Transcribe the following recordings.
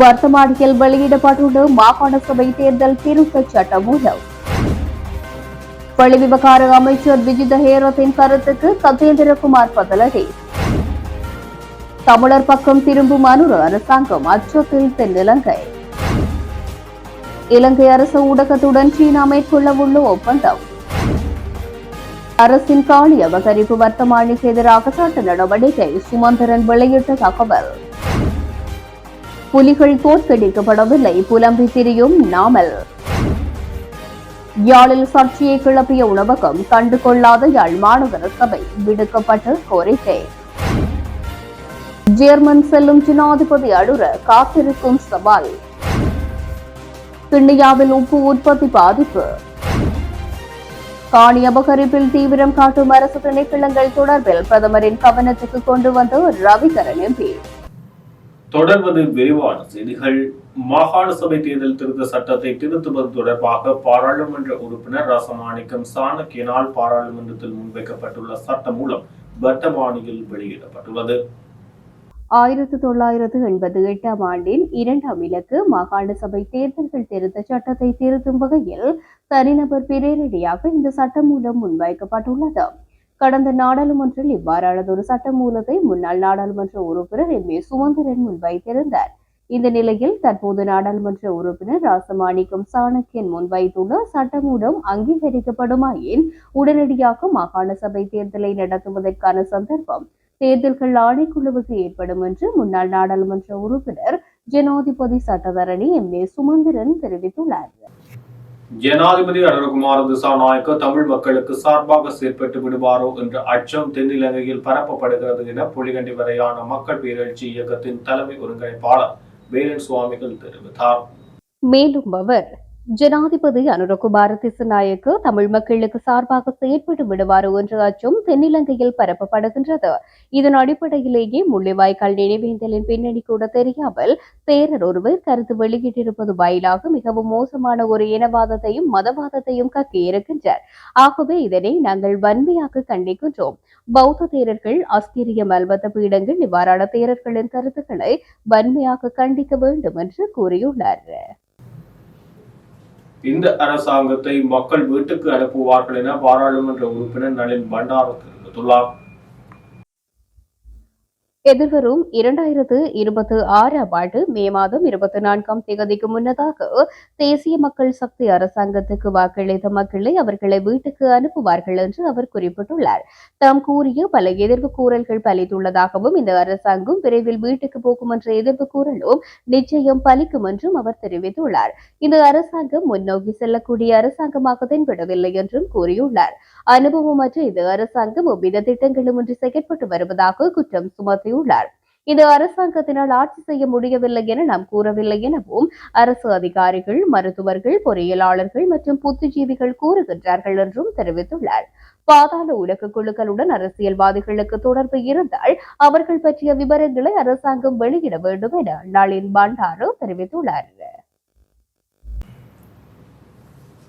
வர்த்தமானியில் வெளியிடப்பட்டுள்ள மாகாண சபை தேர்தல் திருத்த சட்ட மூலம். வெளிவிவகார அமைச்சர் விஜித ஹேரத்தின் கருத்துக்கு சத்யேந்திரகுமார் பதிலடி. தமிழர் பக்கம் திரும்பும் அனுர அரசாங்கம் அச்சத்தில் தென்னிலங்கை இலங்கை அரசு ஊடகத்துடன் சீனா மேற்கொள்ளவுள்ள ஒப்பந்தம். அரசின் காலி அபகரிப்பு வர்த்தமானிக்கு எதிராக சட்ட நடவடிக்கை சுமந்திரன் வெளியிட்ட தகவல். புலிகள் தோற்கடிக்கப்படவில்லை. புலம்பி திரியும் நாமல். யாழில் சர்ச்சையை கிளப்பிய உணவகம் கண்டுகொள்ளாத யாழ் மாநகர சபை விடுக்கப்பட்ட கோரிக்கை. ஜேர்மன் செல்லும் ஜனாதிபதி அடுர காத்திருக்கும் சவால். கிண்ணியாவில் உப்பு உற்பத்தி பாதிப்பு. காணி அபகரிப்பில் தீவிரம் காட்டும் அரசு திணைக்களங்கள் தொடர்பில் பிரதமரின் கவனத்துக்கு கொண்டு வந்த ரவிகரன் எம்பி. தொடர்வது விரிவான செய்திகள். மாகாண சபை தேர்தல் திருத்த சட்டத்தை திருத்துவது தொடர்பாக பாராளுமன்ற உறுப்பினர் ரசமாணிக்கம் சாணக்கியனால் பாராளுமன்றத்தில் முன்வைக்கப்பட்டுள்ள சட்ட மூலம் வர்த்தமானியில் வெளியிடப்பட்டுள்ளது. ஆயிரத்தி தொள்ளாயிரத்து எண்பத்தி எட்டாம் ஆண்டின் இரண்டாம் இலக்கு மாகாண சபை தேர்தல்கள் திருத்த சட்டத்தை திருத்தும் வகையில் தனிநபர் பிரேரடியாக இந்த சட்டம் மூலம் முன்வைக்கப்பட்டுள்ளது. கடந்த நாடாளுமன்றில் இவ்வாறானதொரு சட்ட மூலத்தை முன்னாள் நாடாளுமன்ற உறுப்பினர் எம். ஏ. சுமந்திரன் முன்வைத்திருந்தார் இந்த நிலையில் தற்போது நாடாளுமன்ற உறுப்பினர் ராசமாணிக்கம் சாணக்கியன் முன்வைத்துள்ள சட்டமூலம் அங்கீகரிக்கப்படுமாயின் உடனடியாக மாகாண சபை தேர்தலை நடத்துவதற்கான சந்தர்ப்பம் தேர்தல்கள் ஆணைக்குழுவுக்கு ஏற்படும் என்று முன்னாள் நாடாளுமன்ற உறுப்பினர் ஜனாதிபதி சட்டத்தரணி எம். ஏ. சுமந்திரன் தெரிவித்துள்ளார். ஜனாதிபதி அனுரகுமார திசாநாயக்க தமிழ் மக்களுக்கு சார்பாக செயற்பட்டு விடுவாரோ என்ற அச்சம் தென்னிலங்கையில் பரப்பப்படுகிறது என புலிகண்டி வரையான மக்கள் பேரழ்ச்சி இயக்கத்தின் தலைமை ஒருங்கிணைப்பாளர் வேலன் சுவாமிகள் தெரிவித்தார். மேலும் அவர் ஜனாதிபதி அனுரகுமார திசநாயக்கு தமிழ் மக்களுக்கு சார்பாக செயற்பட்டு விடுவார் என்ற அச்சம் தென்னிலங்கையில் பரப்பப்படுகின்றது. இதன் அடிப்படையிலேயே முள்ளிவாய்க்கால் நினைவேந்தலின் பின்னணி கூட தெரியாமல் தேரர் ஒருவர் கருத்து வெளியிட்டிருப்பது வாயிலாக மிகவும் மோசமான ஒரு இனவாதத்தையும் மதவாதத்தையும் கக்கியிருக்கின்றார் ஆகவே இதனை நாங்கள் வன்மையாக கண்டிக்கின்றோம். பௌத்த தேரர்கள் அஸ்திரிய மல்வத்த பீடங்கள் நிவாரண தேரர்களின் கருத்துக்களை வன்மையாக கண்டிக்க வேண்டும் என்று கூறியுள்ளார். இந்த அரசாங்கத்தை மக்கள் வீட்டுக்கு அனுப்புவார்கள் என பாராளுமன்ற உறுப்பினர் நளின் பண்டார தெரிவித்துள்ளார். எதிர்வரும் இரண்டாயிரத்து இருபத்தி ஆறாம் ஆண்டு மே மாதம் இருபத்தி நான்காம் தேதிக்கு முன்னதாக தேசிய மக்கள் சக்தி அரசாங்கத்துக்கு வாக்களித்த மக்களை அவர்களை வீட்டுக்கு அனுப்புவார்கள் என்று அவர் குறிப்பிட்டுள்ளார். தாம் கூறிய பல எதிர்ப்பு கூறல்கள் பலித்துள்ளதாகவும் இந்த அரசாங்கம் விரைவில் வீட்டுக்கு போகும் என்ற எதிர்ப்பு கூறலும் நிச்சயம் பலிக்கும் என்றும் அவர் தெரிவித்துள்ளார். இந்த அரசாங்கம் முன்னோக்கி செல்லக்கூடிய அரசாங்கமாக தென்படவில்லை என்றும் கூறியுள்ளார். அனுபவமற்ற இந்த அரசாங்கம் எவ்வித திட்டங்களும் இன்றி செயற்பட்டு வருவதாக குற்றம் கூறியுள்ளார். இது அரசாங்கத்தினால் ஆட்சி செய்ய முடியவில்லை என நாம் கூறவில்லை எனவும் அரசு அதிகாரிகள் மருத்துவர்கள் பொறியியலாளர்கள் மற்றும் புத்திஜீவிகள் கூறுகின்றார்கள் என்றும் தெரிவித்துள்ளார். பாதாள உலக குழுக்களுடன் அரசியல்வாதிகளுக்கு தொடர்பு இருந்தால் அவர்கள் பற்றிய விவரங்களை அரசாங்கம் வெளியிட வேண்டும் என நளின் பண்டாரு தெரிவித்துள்ளார்.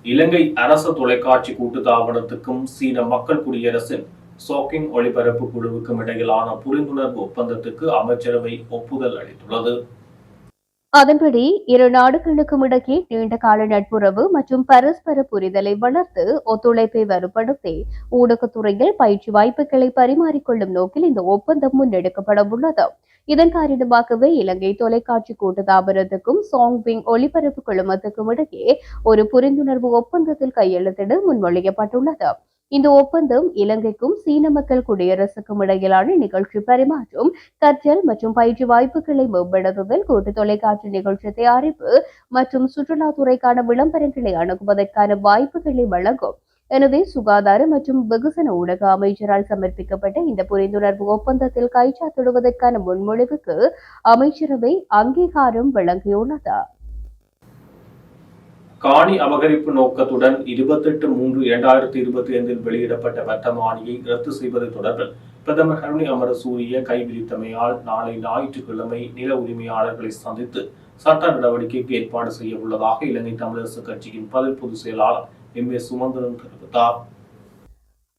இலங்கை அரசு தொலைக்காட்சி கூட்டு தாபனத்துக்கும் சீன மக்கள் குடியரசின் சோக்கிங் ஒளிபரப்பு குழுவுக்கும் இடையிலான புரிந்துணர்வு ஒப்பந்தத்துக்கு அமைச்சரவை ஒப்புதல் அளித்துள்ளது. அதன்படி இரு நாடுகளுக்கும் இடையே நீண்ட கால நட்புறவு மற்றும் பரஸ்பர புரிதலை வளர்த்து ஒத்துழைப்பை வலுப்படுத்தி ஊடகத்துறையில் பயிற்சி வாய்ப்புகளை பரிமாறிக்கொள்ளும் நோக்கில் இந்த ஒப்பந்தம் முன்னெடுக்கப்பட உள்ளது. இதன் காரணமாகவே இலங்கை தொலைக்காட்சி கூட்டுத்தாபனத்துக்கும் சாங்பிங் ஒளிபரப்பு குழுமத்துக்கும் இடையே ஒரு புரிந்துணர்வு ஒப்பந்தத்தில் கையெழுத்திட முன்மொழியப்பட்டுள்ளது. இந்த ஒப்பந்தம் இலங்கைக்கும் சீன மக்கள் குடியரசுக்கும் இடையிலான நிகழ்ச்சி பரிமாற்றம் கற்றல் மற்றும் பயிற்சி வாய்ப்புகளை மேம்படுத்துதல் கூட்டு தொலைக்காட்சி நிகழ்ச்சி தயாரிப்பு மற்றும் சுற்றுலாத்துறைக்கான விளம்பரங்களை அணுகுவதற்கான வாய்ப்புகளை வழங்கும். எனவே சுகாதார மற்றும் வெகுசன ஊடக அமைச்சரால் சமர்ப்பிக்கப்பட்ட இந்த புரிந்துணர்வு ஒப்பந்தத்தில் கைச்சாத்திடுவதற்கான முன்மொழிவுக்கு அமைச்சரவை அங்கீகாரம் வழங்கியுள்ளது. காணி அபகரிப்பு நோக்கத்துடன் இருபத்தெட்டு மூன்று இரண்டாயிரத்தி இருபத்தி ஐந்தில் வெளியிடப்பட்ட வர்த்தமானியை ரத்து செய்வது தொடர்பில் பிரதமர் கருணை அமரசூரிய கைவிரித்தமையால் நாளை ஞாயிற்றுக்கிழமை நில உரிமையாளர்களை சந்தித்து சட்ட நடவடிக்கைக்கு ஏற்பாடு செய்ய உள்ளதாக இலங்கை தமிழரசு கட்சியின் பதில் பொதுச் செயலாளர் எம் ஏ சுமந்திரன் தெரிவித்தார்.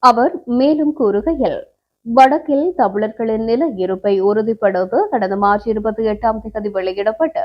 அவர் மேலும் கூறுகையில் வடக்கில் தமிழர்களின் நில இருப்பை உறுதிப்படுத்த கடந்த மார்ச் இருபத்தி எட்டாம் தேதி வெளியிடப்பட்ட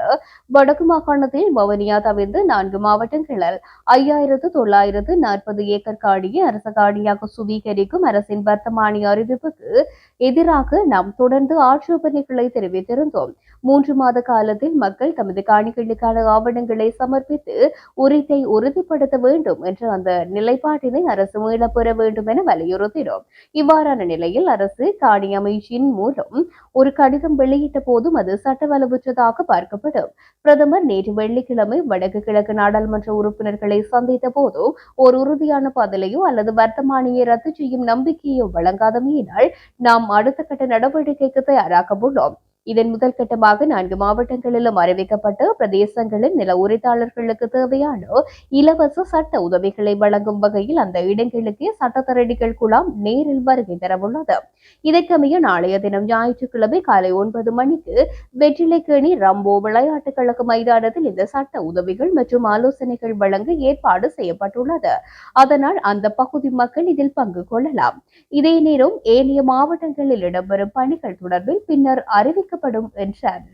வடக்கு மாகாணத்தில் வவுனியா தவிர்த்து நான்கு மாவட்டங்களில் ஐயாயிரத்து தொள்ளாயிரத்து நாற்பது ஏக்கர் காடியை அரச காணியாக சுவீகரிக்கும் அரசின் வர்த்தமானி அறிவிப்புக்கு எதிராக நாம் தொடர்ந்து ஆட்சேபனைகளை தெரிவித்திருந்தோம். மூன்று மாத காலத்தில் மக்கள் தமது காணிகளுக்கான ஆவணங்களை சமர்ப்பித்து உரித்தை உறுதிப்படுத்த வேண்டும் என்ற அந்த நிலைப்பாட்டினை அரசு மீளப்பெற வேண்டும் என வலியுறுத்தினோம். இவ்வாறான நிலையில் அரசு காணி அமைச்சின் மூலம் ஒரு கடிதம் வெளியிட்ட போதும் அது சட்டவலுவற்றதாக பார்க்கப்படும். பிரதமர் நேற்று வெள்ளிக்கிழமை வடக்கு கிழக்கு நாடாளுமன்ற உறுப்பினர்களை சந்தித்த போது ஒரு உறுதியான பதிலையோ அல்லது வர்த்தமானியை ரத்து செய்யும் நம்பிக்கையோ வழங்காதமையினால் நாம் அடுத்த கட்ட நடவடிக்கைக்கு தயாராக உள்ளோம். இதன் முதல் கட்டமாக நான்கு மாவட்டங்களிலும் அறிவிக்கப்பட்ட பிரதேசங்களின் நில உரித்தாளர்களுக்கு தேவையான இலவச சட்ட உதவிகளை வழங்கும் வகையில் அந்த இடங்களுக்கு சட்டத்தரணிகள் குழாம் நேரில் வருகை தரவுள்ளது. இதற்கமைய நாளைய தினம் ஞாயிற்றுக்கிழமை காலை ஒன்பது மணிக்கு வெற்றிலைக்கேணி ரம்போ விளையாட்டுக் கழக மைதானத்தில் இந்த சட்ட உதவிகள் மற்றும் ஆலோசனைகள் வழங்க ஏற்பாடு செய்யப்பட்டுள்ளது. அதனால் அந்த பகுதி மக்கள் இதில் பங்கு கொள்ளலாம். இதே நேரம் ஏனைய மாவட்டங்களில் இடம்பெறும் பணிகள் தொடர்பில் பின்னர் அறிவிக்க அறிவிக்கப்படும் என்றார்.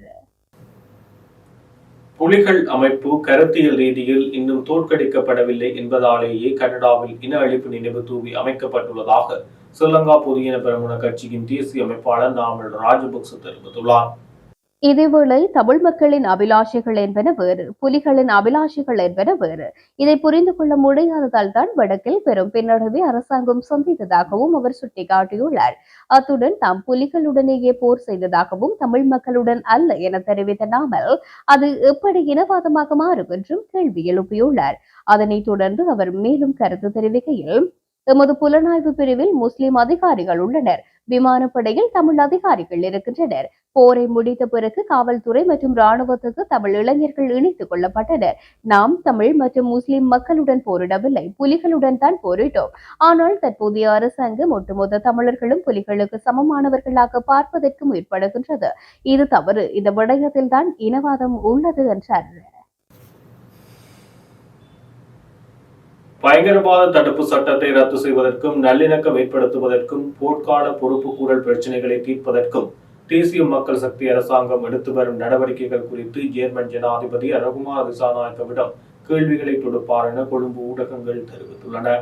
புலிகள் அமைப்பு கருத்தியல் ரீதியில் இன்னும் தோற்கடிக்கப்படவில்லை என்பதாலேயே கனடாவில் இன அழிப்பு நினைவு தூவி அமைக்கப்பட்டுள்ளதாக ஸ்ரீலங்கா புதிய பெரமுன கட்சியின் தேசிய அமைப்பாளர் நாமல் ராஜபக்ச தெரிவித்துள்ளார். இதேவேளை தமிழ் மக்களின் அபிலாஷைகள் என்பன வேறு புலிகளின் அபிலாஷைகள் என்பன வேறு. இதை புரிந்து கொள்ள முடியாததால் தான் வடக்கில் பெரும் பின்னடைவை அரசாங்கம் சந்தித்ததாகவும் அவர் சுட்டிக்காட்டியுள்ளார். அத்துடன் தாம் புலிகளுடனேயே போர் செய்ததாகவும் தமிழ் மக்களுடன் அல்ல என தெரிவித்த நாமல் அது எப்படி இனவாதமாக மாறும் என்றும் கேள்வி எழுப்பியுள்ளார். அதனைத் தொடர்ந்து அவர் மேலும் கருத்து தெரிவிக்கையில் எமது புலனாய்வு பிரிவில் முஸ்லிம் அதிகாரிகள் உள்ளனர். விமானப்படையில் தமிழ் அதிகாரிகள் இருக்கின்றனர். போரை முடித்த பிறகு காவல்துறை மற்றும் ராணுவத்துக்கு தமிழ் இளைஞர்கள் இணைத்துக் கொள்ளப்பட்டனர். நாம் தமிழ் மற்றும் முஸ்லிம் மக்களுடன் போரிடவில்லை. புலிகளுடன் தான் போரிட்டோம். ஆனால் தற்போதைய அரசாங்கம் ஒட்டுமொத்த தமிழர்களும் புலிகளுக்கு சமமானவர்களாக பார்ப்பதற்கு முற்படுகின்றது. இது தவறு. இந்த விடயத்தில் தான் இனவாதம் உள்ளது என்றார். பயங்கரவாத தடுப்பு சட்டத்தை ரத்து செய்வதற்கும் நல்லிணக்கம் ஏற்படுத்துவதற்கும் போர்க்கால பொறுப்புக்கூறல் பிரச்சனைகளை தீர்ப்பதற்கும் தேசிய மக்கள் சக்தி அரசாங்கம் எடுத்து வரும் நடவடிக்கைகள் குறித்து ஜேர்மன் ஜனாதிபதி ரகுமார் திசாநாயக்கவிடம் கேள்விகளை தொடுப்பார் என கொழும்பு ஊடகங்கள் தெரிவித்துள்ளன.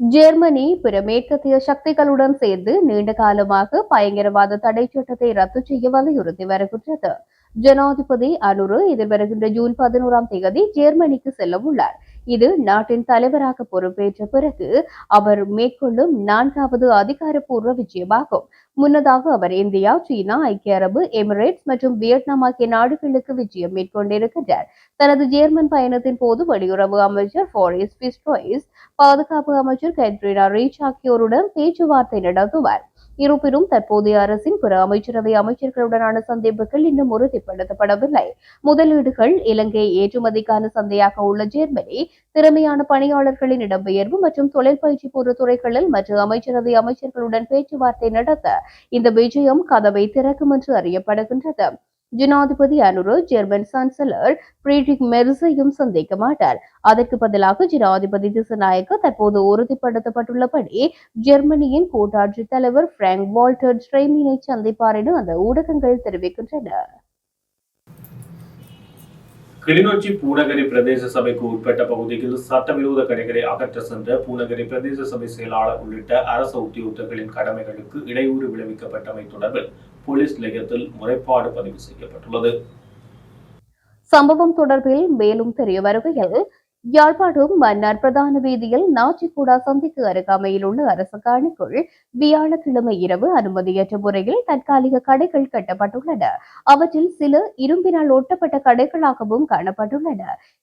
ஜெர்மனி பிற மேற்கத்திய சக்திகளுடன் சேர்ந்து நீண்ட காலமாக பயங்கரவாத தடை சட்டத்தை ரத்து செய்ய வலியுறுத்தி வருகின்றது. ஜனாதிபதி அனுரு எதிர்வருகின்ற ஜூன் பதினோராம் தேதி ஜெர்மனிக்கு செல்ல உள்ளார் இது நாட்டின் தலைவராக பொறுப்பேற்ற பிறகு அவர் மேற்கொள்ளும் நான்காவது அதிகாரப்பூர்வ விஜயமாகும். முன்னதாக அவர் இந்தியா சீனா ஐக்கிய அரபு எமிரேட்ஸ் மற்றும் வியட்நாம் ஆகிய நாடுகளுக்கு விஜயம் மேற்கொண்டிருக்கின்றார். தனது ஜேர்மன் பயணத்தின் போது வெளியுறவு அமைச்சர் ஃபாரிஸ் பிஸ்ட்ரோயிஸ் பாதுகாப்பு அமைச்சர் கேத்ரினா ரீச் ஆகியோருடன் பேச்சுவார்த்தை நடத்துவார். இருப்பினும் தற்போதைய அரசின் பிற அமைச்சரவை அமைச்சர்களுடனான சந்திப்புகள் இன்னும் உறுதிப்படுத்தப்படவில்லை முதலீடுகள் இலங்கை ஏற்றுமதிக்கான சந்தையாக உள்ள ஜெர்மனி திறமையான பணியாளர்களின் இடம்பெயர்வு மற்றும் தொழில் பயிற்சி போன்ற துறைகளில் மற்ற அமைச்சரவை அமைச்சர்களுடன் பேச்சுவார்த்தை நடத்த இந்த விஜயம் கதவை திறக்கும் என்று அறியப்படுகின்றது. ஜனாதிபதி அனுரு ஜெர்மன் சான்சலர் பிரீட்ரிக் மெர்சையும் சந்திக்க மாட்டார். அதற்கு பதிலாக ஜனாதிபதி திசநாயக்க தற்போது உறுதிப்படுத்தப்பட்டுள்ளபடி ஜெர்மனியின் கூட்டாட்சி தலைவர் பிராங்க் வால்டர் ஸ்ட்ரைமினை சந்திப்பார் என அந்த ஊடகங்கள் தெரிவிக்கின்றன. கிளிநொச்சி பூநகரி பிரதேச சபைக்கு உட்பட்ட பகுதியில் சட்டவிரோத கடைகளை அகற்ற சென்ற பூநகரி பிரதேச சபை செயலாளர் உள்ளிட்ட அரசு உத்தியோகத்தர்களின் கடமைகளுக்கு இடையூறு விளைவிக்கப்பட்டமை தொடர்பில் போலீஸ் நிலையத்தில் முறைப்பாடு பதிவு செய்யப்பட்டுள்ளது. சம்பவம் தொடர்பில் மேலும் தெரிய வருகையில் யாழ்ப்பாணம் மன்னார் பிரதான வீதியில் நாச்சிக்கூடா சந்திக்கு அருகாமையில் உள்ள அரசு காணிக்குள் வியாழக்கிழமை இரவு அனுமதியற்ற முறையில் தற்காலிக கடைகள் கட்டப்பட்டுள்ளன. அவற்றில் சில இரும்பினால் ஒட்டப்பட்ட கடைகளாகவும் காணப்பட்டுள்ளன.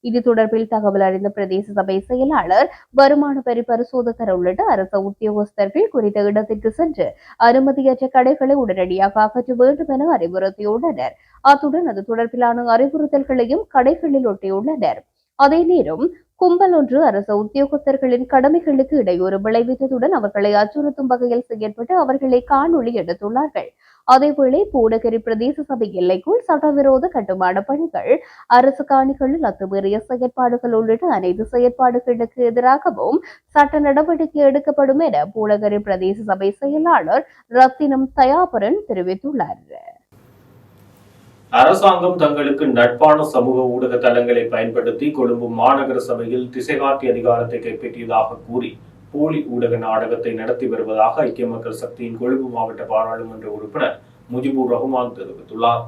இது தொடர்பில் தகவல் அறிந்த பிரதேச சபை செயலாளர் வருமான வரி பரிசோதகர் உள்ளிட்ட அரசு உத்தியோகஸ்தர்கள் குறித்த இடத்திற்கு சென்று அனுமதியற்ற கடைகளை உடனடியாக அகற்ற வேண்டும் என அறிவுறுத்தியுள்ளனர். அத்துடன் அது தொடர்பிலான அறிவுறுத்தல்களையும் கடைகளில் ஒட்டியுள்ளனர். அதே நேரம் கும்பல் ஒன்று அரசு உத்தியோகத்தர்களின் கடமைகளுக்கு இடையூறு விளைவித்ததுடன் அவர்களை அச்சுறுத்தும் வகையில் செயற்பட்டு அவர்களை காணொளி எடுத்துள்ளார்கள். அதேவேளை பூடகரி பிரதேச சபை எல்லைக்குள் சட்டவிரோத கட்டுமான பணிகள் அரசு காணிகளில் அத்துமீறிய செயற்பாடுகள் உள்ளிட்ட அனைத்து செயற்பாடுகளுக்கு எதிராகவும் சட்ட நடவடிக்கை எடுக்கப்படும் என பூடகரி பிரதேச சபை செயலாளர் ரத்தினம் தயாபரன் தெரிவித்துள்ளார். அரசாங்கம் தங்களுக்கு நட்பான சமூக ஊடக தளங்களை பயன்படுத்தி கொழும்பு மாநகர சபையில் திசைகாட்டி அதிகாரத்தை கைப்பற்றியதாக கூறி போலி ஊடக நாடகத்தை நடத்தி வருவதாக ஐக்கிய மக்கள் சக்தியின் கொழும்பு மாவட்ட பாராளுமன்ற உறுப்பினர் முஜிபுர் ரஹ்மான் தெரிவித்துள்ளார்.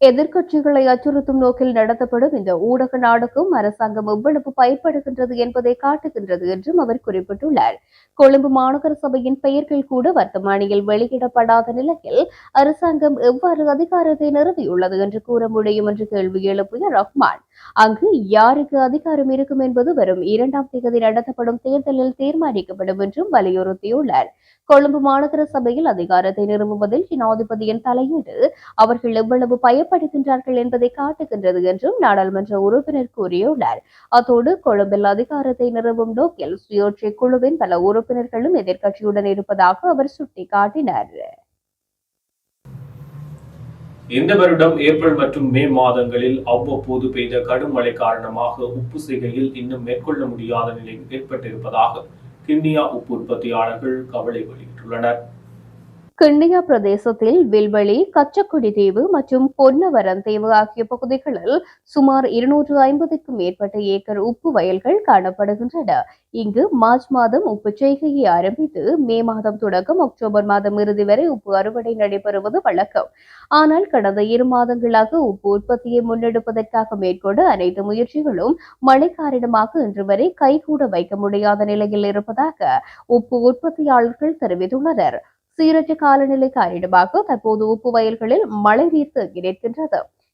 எதிர்க்கட்சிகளை அச்சுறுத்தும் நோக்கில் நடத்தப்படும் இந்த ஊடக நாடுக்கும் அரசாங்கம் எவ்வளவு பயப்படுகின்றது என்பதை காட்டுகின்றது என்றும் அவர் குறிப்பிட்டுள்ளார். கொழும்பு மாநகர சபையின் பெயர்கள் கூட வர்த்தமானியில் வெளியிடப்படாத நிலையில் அரசாங்கம் எவ்வாறு அதிகாரத்தை நிறுவியுள்ளது என்று கூற முடியும் என்று கேள்வி எழுப்பிய ரஹ்மான். அங்கு யாருக்கு அதிகாரம் இருக்கும் என்பது வரும் இரண்டாம் தேதி நடத்தப்படும் தேர்தலில் தீர்மானிக்கப்படும் என்றும் வலியுறுத்தியுள்ளார். கொழும்பு மாநகர சபையில் அதிகாரத்தை நிறுவுவதில் ஜனாதிபதியின் தலையீடு அவர்கள் எவ்வளவு பயப்படுகின்றார்கள் என்பதை காட்டுகின்றது என்றும் நாடாளுமன்ற உறுப்பினர் கூறியுள்ளார். அத்தோடு கொழும்பில் அதிகாரத்தை நிறுவும் நோக்கில் சுயோட்சை குழுவின் பல உறுப்பினர்களும் எதிர்க்கட்சியுடன் இருப்பதாக அவர் சுட்டிக்காட்டினார். இந்த வருடம் ஏப்ரல் மற்றும் மே மாதங்களில் அவ்வப்போது பெய்த கடும் மழை காரணமாக உப்பு செய்கையில் இன்னும் மேற்கொள்ள முடியாத நிலை ஏற்பட்டிருப்பதாக கிண்ணியா உப்பு உற்பத்தியாளர்கள் கவலை வெளியிட்டுள்ளனர். கிண்ணியா பிரதேசத்தில் வில்வெளி கச்சக்குடி தீவு மற்றும் பொன்னவரம் தீவு ஆகிய பகுதிகளில் சுமார் இருநூற்று ஐம்பதுக்கும் மேற்பட்ட ஏக்கர் உப்பு வயல்கள் காணப்படுகின்றன. இங்கு மார்ச் மாதம் உப்பு செய்கையை ஆரம்பித்து மே மாதம் தொடக்கம் அக்டோபர் மாதம் இறுதி வரை உப்பு அறுவடை நடைபெறுவது வழக்கம். ஆனால் கடந்த இரு மாதங்களாக உப்பு உற்பத்தியை முன்னெடுப்பதற்காக மேற்கொண்ட அனைத்து முயற்சிகளும் மழை காரணமாக இன்று வரை கைகூட வைக்க முடியாத நிலையில் இருப்பதாக உப்பு உற்பத்தியாளர்கள் தெரிவித்துள்ளனர். சீரற்ற காலநிலை காரணமாக தற்போது உப்பு வயல்களில் மழை நீர் தேங்கி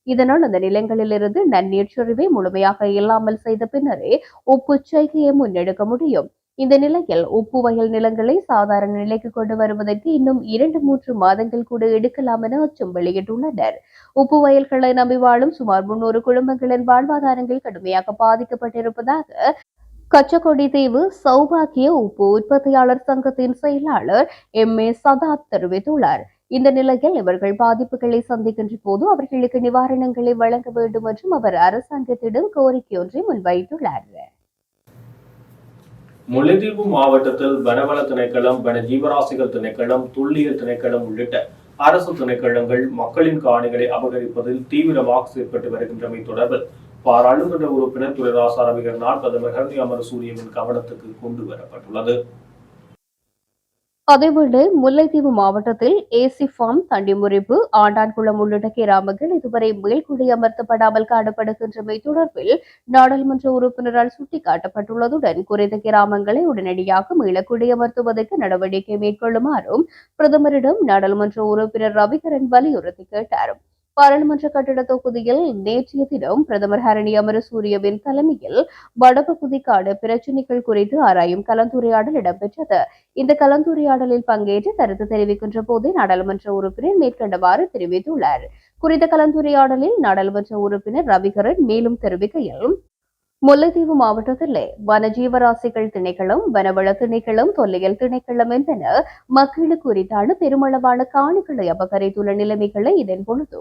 இதனால் அந்த நிலங்களிலிருந்து நன்னீர் சொறிவை முழுமையாக இல்லாமல் செய்த பின்னரே உப்பு செய்கையை முன்னெடுக்க முடியும். இந்த நிலையில் உப்பு வயல் நிலங்களை சாதாரண நிலைக்கு கொண்டு வருவதற்கு இன்னும் இரண்டு மூன்று மாதங்கள் கூட எடுக்கலாம் என அச்சம் வெளியிட்டுள்ளனர். உப்பு வயல்களை நம்பி வாழும் சுமார் முன்னூறு குடும்பங்களின் வாழ்வாதாரங்கள் கடுமையாக பாதிக்கப்பட்டிருப்பதாக கச்சக்கொடி தீவு சௌபாகிய உப்பு உற்பத்தியாளர் சங்கத்தின் செயலாளர் எம். ஏ. சதாத் தெரிவித்துள்ளார். இந்த நிலையில் இவர்கள் பாதிப்புகளை சந்திக்கின்ற போது அவர்களுக்கு நிவாரணங்களை வழங்க வேண்டும் என்றும் அவர் அரசாங்கத்திடம் கோரிக்கை ஒன்றை முன்வைத்துள்ளார். முல்லைத்தீவு மாவட்டத்தில் வனவள திணைக்களம் வன ஜீவராசிகள் திணைக்களம் துல்லியல் திணைக்களம் உள்ளிட்ட அரசு திணைக்களங்கள் மக்களின் காணிகளை அபகரிப்பதில் தீவிரமாக செயற்பட்டு வருகின்றமை தொடர்பில் பாராளுமன்ற உறுப்பினர் துரைராசா ரவிகரனால் பிரதமர் ஹர்னி அமரசூரியவின் கவனத்துக்கு கொண்டு வரப்பட்டுள்ளது. அதேவேளை முல்லைத்தீவு மாவட்டத்தில் ஏசி ஃபார்ம் தண்டிமுறிப்பு ஆண்டான்குளம் உள்ளிட்ட கிராமங்கள் இதுவரை மேல்குடி அமர்த்தப்படாமல் காணப்படுகின்றமை தொடர்பில் நாடாளுமன்ற உறுப்பினரால் சுட்டிக்காட்டப்பட்டுள்ளதுடன் குறித்த கிராமங்களை உடனடியாக மீளக்குடி அமர்த்துவதற்கு நடவடிக்கை மேற்கொள்ளுமாறும் பிரதமரிடம் நாடாளுமன்ற உறுப்பினர் ரவிகரன் வலியுறுத்தி கேட்டார். பாராளுமன்ற கட்டிட தொகுதியில் நேற்றைய தினம் பிரதமர் ஹரணி அமரசூரியவின் தலைமையில் வடபகுதிக்கான பிரச்சினைகள் குறித்து ஆராயும் கலந்துரையாடல் இடம்பெற்றது. இந்த கலந்துரையாடலில் பங்கேற்று கருத்து தெரிவிக்கின்ற போதே நாடாளுமன்ற உறுப்பினர் மேற்கண்டவாறு தெரிவித்துள்ளார். குறித்த கலந்துரையாடலில் நாடாளுமன்ற உறுப்பினர் ரவிகரன் மேலும் தெரிவிக்கையில் முல்லைத்தீவு மாவட்டத்திலே வனஜீவராசிகள் திணைக்களம் வனவள திணைக்களம் தொல்லியல் திணைக்களம் என்பன மக்களுக்கு உரித்தான பெருமளவான காணிகளை அபகரித்துள்ள நிலைமைகளை இதன் பொழுது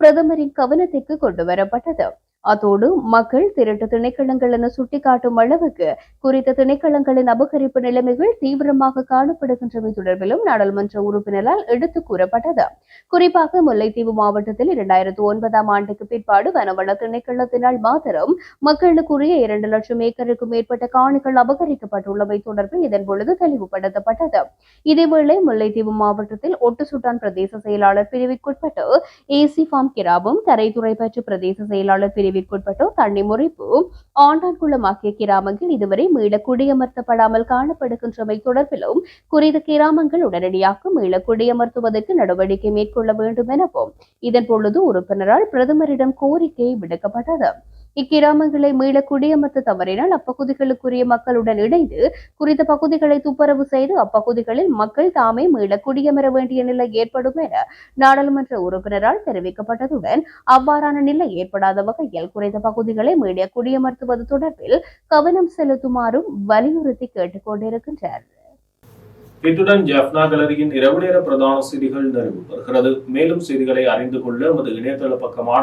பிரதமரின் கவனத்திற்கு கொண்டு வரப்பட்டது. அத்தோடு மக்கள் திருட்டு திணைக்களங்கள் என சுட்டிக்காட்டும் அளவுக்கு குறித்த திணைக்களங்களின் அபகரிப்பு நிலைமைகள் தீவிரமாக காணப்படுகின்றமை தொடர்பிலும் நாடாளுமன்ற உறுப்பினரால் எடுத்துக் கூறப்பட்டது. குறிப்பாக முல்லைத்தீவு மாவட்டத்தில் இரண்டாயிரத்து ஒன்பதாம் ஆண்டுக்கு பிற்பாடு வனவள திணைக்களத்தினால் மாத்திரம் மக்களுக்குரிய இரண்டு லட்சம் ஏக்கருக்கும் மேற்பட்ட காணிகள் அபகரிக்கப்பட்டுள்ளமை தொடர்பில் இதன் பொழுது தெளிவுபடுத்தப்பட்டது. இதேவேளை முல்லைத்தீவு மாவட்டத்தில் ஒட்டுசுட்டான் பிரதேச செயலாளர் பிரிவுக்குட்பட்டு ஏசி ஃபார்ம் கிராபம் தரைத்துறை பற்று பிரதேச செயலாளர் பிரிவு பிரிவிற்குட்பட்டு தண்ணி முறிப்பு ஆண்டான்குளம் ஆகிய கிராமங்கள் இதுவரை மீள குடியமர்த்தப்படாமல் காணப்படுகின்றமை தொடர்பிலும் குறித்த கிராமங்கள் உடனடியாக மீள குடியமர்த்துவதற்கு நடவடிக்கை மேற்கொள்ள வேண்டும் எனவும் இதன் பொழுது உறுப்பினரால் பிரதமரிடம் கோரிக்கை விடுக்கப்பட்டது. இக்கிராமங்களை மீள குடியமர்த்த தவறினால் அப்பகுதிகளுக்குரிய மக்களுடன் இணைந்து குறித்த பகுதிகளை துப்புரவு செய்து அப்பகுதிகளில் மக்கள் தாமே மீள குடியமர வேண்டிய நிலை ஏற்படும் என நாடாளுமன்ற உறுப்பினரால் தெரிவிக்கப்பட்டதுடன் அவ்வாறான நிலை ஏற்படாத வகையில் குறித்த பகுதிகளை மீள குடியமர்த்துவது தொடர்பில் கவனம் செலுத்துமாறும் வலியுறுத்தி கேட்டுக் கொண்டிருக்கின்றார் இத்துடன் ஜெஃப்னா கலரியின் இரவு நேர பிரதான செய்திகள் நிறைவு பெறுகிறது மேலும் செய்திகளை அறிந்து கொள்ள நமது இணையதள பக்கமான